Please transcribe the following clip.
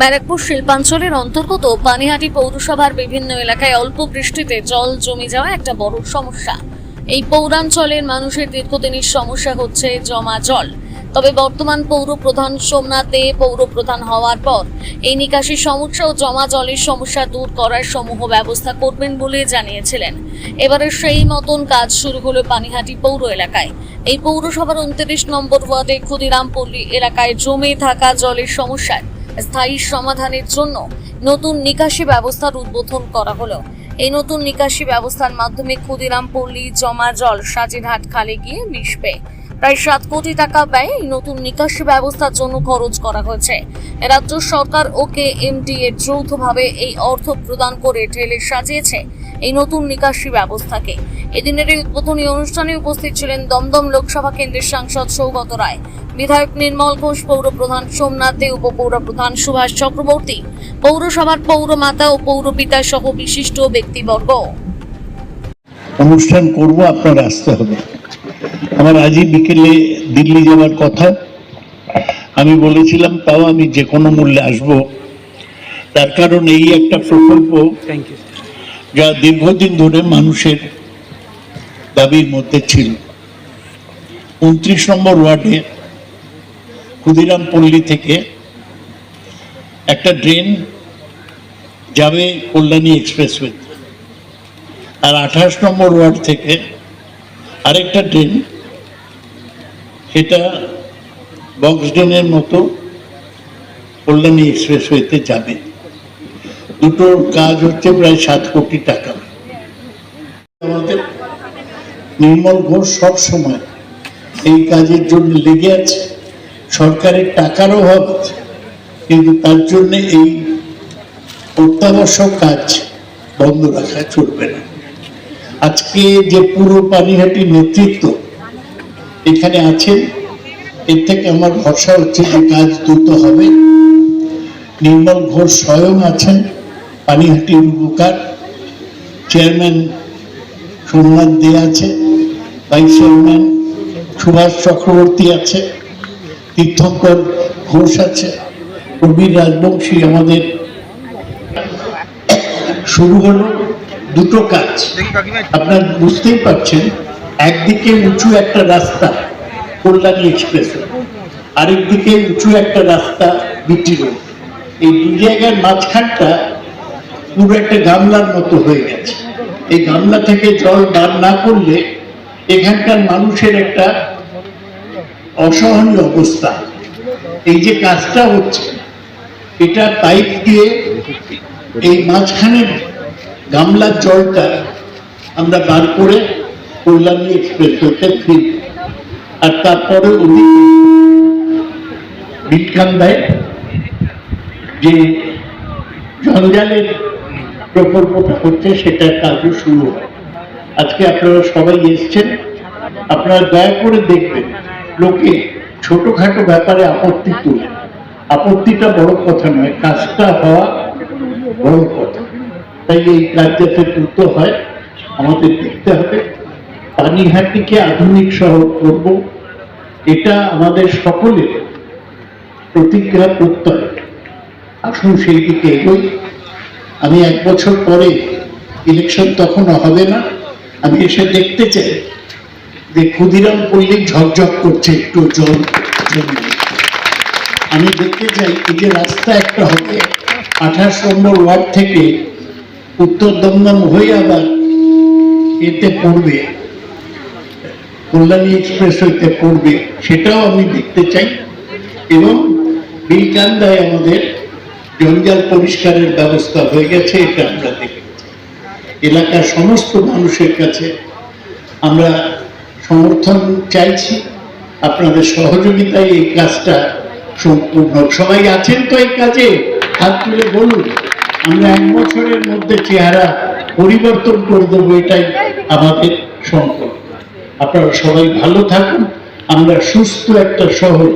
ব্যারাকপুর শিল্পাঞ্চলের অন্তর্গত পানিহাটি পৌরসভার বিভিন্ন এলাকায় অল্প বৃষ্টিতে জল জমে যাওয়া একটা বড় সমস্যা। এই পৌরাঞ্চলের মানুষের দীর্ঘদিনের সমস্যা হচ্ছে জমা জল। তবে বর্তমান পৌর প্রধান সোমনাথ পৌর প্রধান হওয়ার পর এই নিকাশি সমস্যা ও জমা জলের সমস্যা দূর করার সমূহ ব্যবস্থা করবেন বলে জানিয়েছিলেন। এবারে সেই মতন কাজ শুরু হলো পানিহাটি পৌর এলাকায়। এই পৌরসভার উনত্রিশ নম্বর ওয়ার্ডে ক্ষুদিরামপল্লী এলাকায় জমে থাকা জলের সমস্যার স্থায়ী সমাধানের জন্য নতুন নিকাশি ব্যবস্থার উদ্বোধন করা হলো। এই নতুন নিকাশি ব্যবস্থার মাধ্যমে ক্ষুদিরাম পল্লী জমা জল সাজিরহাট খালে গিয়ে মিশবে। প্রায় সাত কোটি টাকা ব্যয়ে এই নতুন নিকাশি ব্যবস্থার জন্য খরচ করা হয়েছে। রাজ্য সরকার ও কে এমডি এর যৌথভাবে এই অর্থ প্রদান করে ঢেলে সাজিয়েছে। এই নতুন নিকাশি ব্যবস্থাকে। এদিনের এই উদ্বোধনী অনুষ্ঠানে উপস্থিত ছিলেন দমদম লোকসভা কেন্দ্রের সাংসদ সৌগত রায় বিধায়ক নির্মল ঘোষ পৌর প্রধান সোমনাথ দে উপপৌর প্রধান সুভাষ চক্রবর্তী পৌরসভার পৌরমাতা ও পৌরপিতা সহ বিশিষ্ট ব্যক্তিবর্গ। অনুষ্ঠান করব আপনার আসতে হবে। আমার আজই বিকেলে দিল্লি যাওয়ার কথা। আমি বলেছিলাম তাও আমি যে কোনো মূল্যে আসব। তার কারণ এই একটা প্রকল্প থ্যাংক ইউ যা দীর্ঘদিন ধরে মানুষের দাবির মধ্যে ছিল। উনত্রিশ নম্বর ওয়ার্ডে ক্ষুদিরাম পল্লী থেকে একটা ড্রেন যাবে কল্যাণী এক্সপ্রেসওয়ে। আর আঠাশ নম্বর ওয়ার্ড থেকে আরেকটা ড্রেন সেটা বক্স ড্রেনের মতো কল্যাণী এক্সপ্রেসওয়েতে যাবে। দুটোর কাজ হচ্ছে প্রায় সাত কোটি টাকা। আমাদের নির্মল ঘোষ সব সময় এই কাজের জন্য লেগে আছে। সরকারের টাকার অভাব কিন্তু তার জন্য এই অত্যাবশ্যক কাজ বন্ধ রাখা চলবে না। আজকে যে পুরো পানিহাটি নেতৃত্ব এখানে আছেন, এর থেকে আমার ভরসা হচ্ছে যে কাজ দ্রুত হবে। নির্মল ঘোষ স্বয়ং আছেন। পানিহাটির উপকার চেয়ারম্যান সোমনাথ দে আছে, ভাইস চেয়ারম্যান সুভাষ চক্রবর্তী আছে, তীর্থঙ্কর ঘোষ আছে, প্রবীর রাজবংশী আমাদের। শুরু হলো দুটো কাজ। আপনার বুঝতেই পারছেন, একদিকে উঁচু একটা রাস্তা, কল্যাণী এক্সপ্রেস আরেকদিকে উঁচু একটা রাস্তা বিটি রোড। এই দু জায়গার মাঝখানটা পুরো একটা গামলার মতো হয়ে গেছে। এই গামলা থেকে জল বার না করলে এখানকার মানুষের একটা অসহনীয় অবস্থা। এই যে কাজটা হচ্ছে, এটা পাইপ দিয়ে এই মাঝখানের গামলার জলটা আমরা বার করে কল্যাণী হতে ফিরি আর তারপরে ওদিকে দেয় যে জঞ্জালের প্রকল্পটা হচ্ছে সেটার কাজও শুরু হয় আজকে আপনারা সবাই এসছেন, আপনারা দয়া করে দেখবেন, লোকে ছোটখাটো ব্যাপারে আপত্তি তুলে। আপত্তিটা বড় কথা নয়, কাজটা হওয়া বড় কথা। তাই এই কাজ যাতে দ্রুত হয়, আমাদের দেখতে হবে। পানিহাটিকে আধুনিক শহর করব, এটা আমাদের সকলের প্রতিজ্ঞা প্রত্যয়। আসুন সেই দিকে এগোই। আমি এক বছর পরে ইলেকশন তখন হবে না, আমি এসে দেখতে চাই যে ক্ষুদিরাম পল্লী ঝকঝক করছে একটু জল আমি দেখতে চাই এই যে রাস্তা একটা হবে, আঠাশ নম্বর ওয়ার্ড থেকে উত্তর দমদম হয়ে আবার এতে পড়বে, কল্যাণী এক্সপ্রেস হইতে পড়বে, সেটাও আমি দেখতে চাই। এবং বিলকান্দায় আমাদের জঞ্জাল পরিষ্কারের ব্যবস্থা হয়ে গেছে, এটা আমরা দেখেছি এলাকার সমস্ত মানুষের কাছে আমরা সমর্থন চাইছি, আপনাদের সহযোগিতায় এই কাজটা সম্পূর্ণ। সবাই আছেন তো এই কাজে? হাত তুলে বলুন, আমরা এক বছরের মধ্যে চেহারা পরিবর্তন করে দেবো, এটাই আমাদের সংকল্প। আপনারা সবাই ভালো থাকুন, আমরা সুস্থ একটা শহর